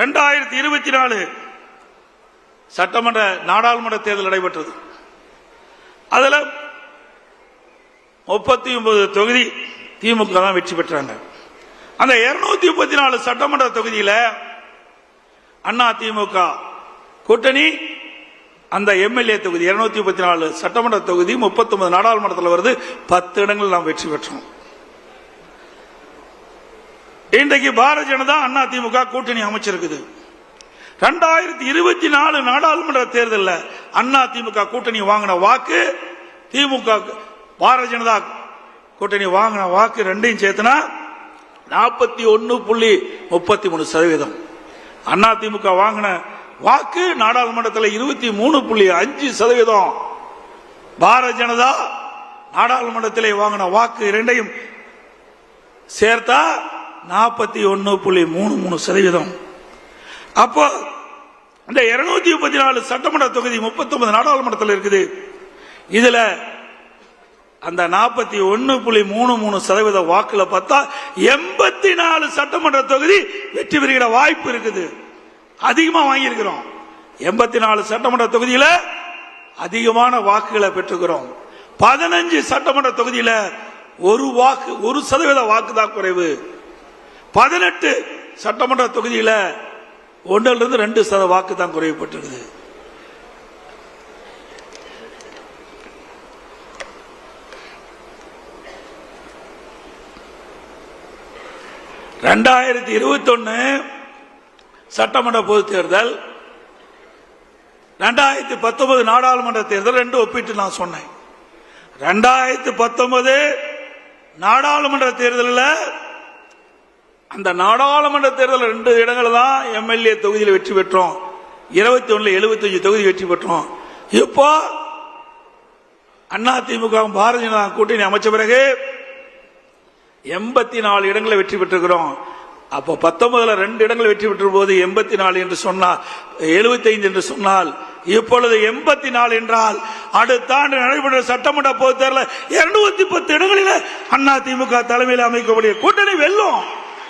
ரெண்டாயிரத்தி இருபத்தி நாலு சட்டமன்ற நாடாளுமன்ற தேர்தல் நடைபெற்றது. அதில் முப்பத்தி ஒன்பது தொகுதி திமுக தான் வெற்றி பெற்றாங்க. அந்த இருநூத்தி முப்பத்தி நாலு சட்டமன்ற தொகுதியில் அண்ணா திமுக கூட்டணி அந்த எம்எல்ஏ தொகுதி இருநூத்தி முப்பத்தி நாலு சட்டமன்ற தொகுதி முப்பத்தி ஒன்பது நாடாளுமன்றத்தில் வருது பத்து இடங்கள் நாம் வெற்றி பெற்றோம். இன்றைக்கு பாரதிய ஜனதா அண்ணா திமுக கூட்டணி அமைச்சிருக்குது. ரெண்டாயிரத்தி இருபத்தி நாலு நாடாளுமன்ற தேர்தலில் அண்ணா திமுக கூட்டணி வாங்கின வாக்கு திமுக பாரதிய ஜனதா கூட்டணி வாங்கின வாக்கு ரெண்டையும் சேர்த்துனா நாற்பத்தி ஒன்னு புள்ளி முப்பத்தி மூணு சதவீதம். அண்ணா திமுக வாங்கின வாக்கு நாடாளுமன்றத்தில் இருபத்தி மூணு புள்ளி அஞ்சு சதவீதம். பாரதிய ஜனதா நாடாளுமன்றத்திலே வாங்கின வாக்கு இரண்டையும் சேர்த்தா நாற்பத்தி ஒன்னு புள்ளி மூணு மூணு சதவீதம். அப்போ இந்த இருநூத்தி முப்பத்தி நாலு சட்டமன்ற தொகுதி முப்பத்தி ஒன்பது நாடாளுமன்றத்தில் இருக்குது. இதுல அந்த நாற்பத்தி ஒன்னு புள்ளி மூணு மூணு சதவீத வாக்குல பார்த்தா எண்பத்தி நாலு சட்டமன்ற தொகுதி வெற்றி பெறுகிற வாய்ப்பு இருக்குது. அதிகமா வாங்கியிருக்கிறோம். எண்பத்தி நாலு சட்டமன்ற தொகுதியில அதிகமான வாக்குகளை பெற்றுக்கிறோம். பதினஞ்சு சட்டமன்ற தொகுதியில ஒரு வாக்கு ஒரு சதவீத வாக்கு தான் குறைவு. பதினெட்டு சட்டமன்ற தொகுதியில் ஒன்றிலிருந்து ரெண்டு சத வாக்கு தான் குறைவுபட்டிருக்குது ரெண்டாயிரத்தி இருபத்தி ஒன்னு சட்டமன்ற பொது தேர்தல் ரெண்டாயிரத்தி பத்தொன்பது நாடாளுமன்ற தேர்தல் ரெண்டு ஒப்பிட்டு நான் சொன்னேன். ரெண்டாயிரத்தி பத்தொன்பது நாடாளுமன்ற தேர்தலில் அந்த நாடாளுமன்ற தேர்தல் ரெண்டு இடங்கள் தான் எம்எல்ஏ தொகுதியில் வெற்றி பெற்றோம். இருபத்தி ஒண்ணுல எழுபத்தஞ்சு தொகுதி வெற்றி பெற்றோம். இப்போ அண்ணா திமுக பாரதிய ஜனதா கூட்டணி அமைச்ச பிறகு எண்பத்தி நாலு இடங்களை வெற்றி பெற்றிருக்கிறோம். அப்போ பத்தொன்பதுல ரெண்டு இடங்கள் வெற்றி பெற்ற போது எண்பத்தி நாலு என்று சொன்னால் எழுபத்தைந்து என்று சொன்னால் இப்பொழுது எண்பத்தி நாலு என்றால் அடுத்த ஆண்டு நடைபெற்ற சட்டமன்ற பொதுத் தேர்தலில் இருநூத்தி பத்து இடங்களில் அண்ணா திமுக தலைமையில் அமைக்கக்கூடிய கூட்டணி வெல்லும்.